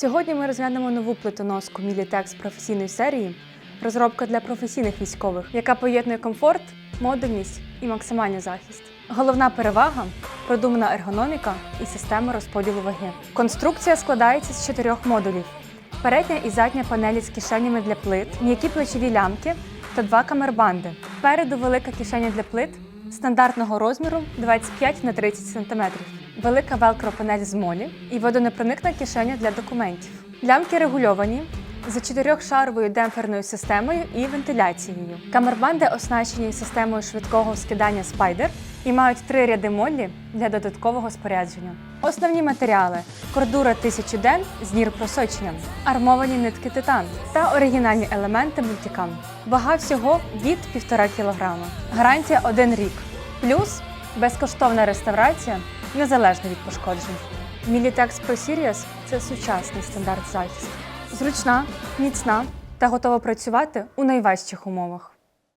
Сьогодні ми розглянемо нову плитоноску Мілітек з професійної серії, розробка для професійних військових, яка поєднує комфорт, модульність і максимальний захист. Головна перевага продумана ергономіка і система розподілу ваги. Конструкція складається з чотирьох модулів: передня і задня панелі з кишенями для плит, м'які плечові лямки та два камербанди. Спереду велика кишеня для плит стандартного розміру 25 на 30 см, велика велкро-панель з молі і водонепроникна кишеня для документів. Лямки регульовані за чотирьохшаровою демпферною системою і вентиляцією. Камербанди оснащені системою швидкого скидання спайдер і мають три ряди моллі для додаткового спорядження. Основні матеріали: кордура 1000 ден з нір-просоченням, армовані нитки титан та оригінальні елементи мультикам. Вага всього від 1,5 кг. Гарантія 1 рік. Плюс безкоштовна реставрація незалежно від пошкоджень. Militex Pro Series – це сучасний стандарт захисту. Зручна, міцна та готова працювати у найважчих умовах.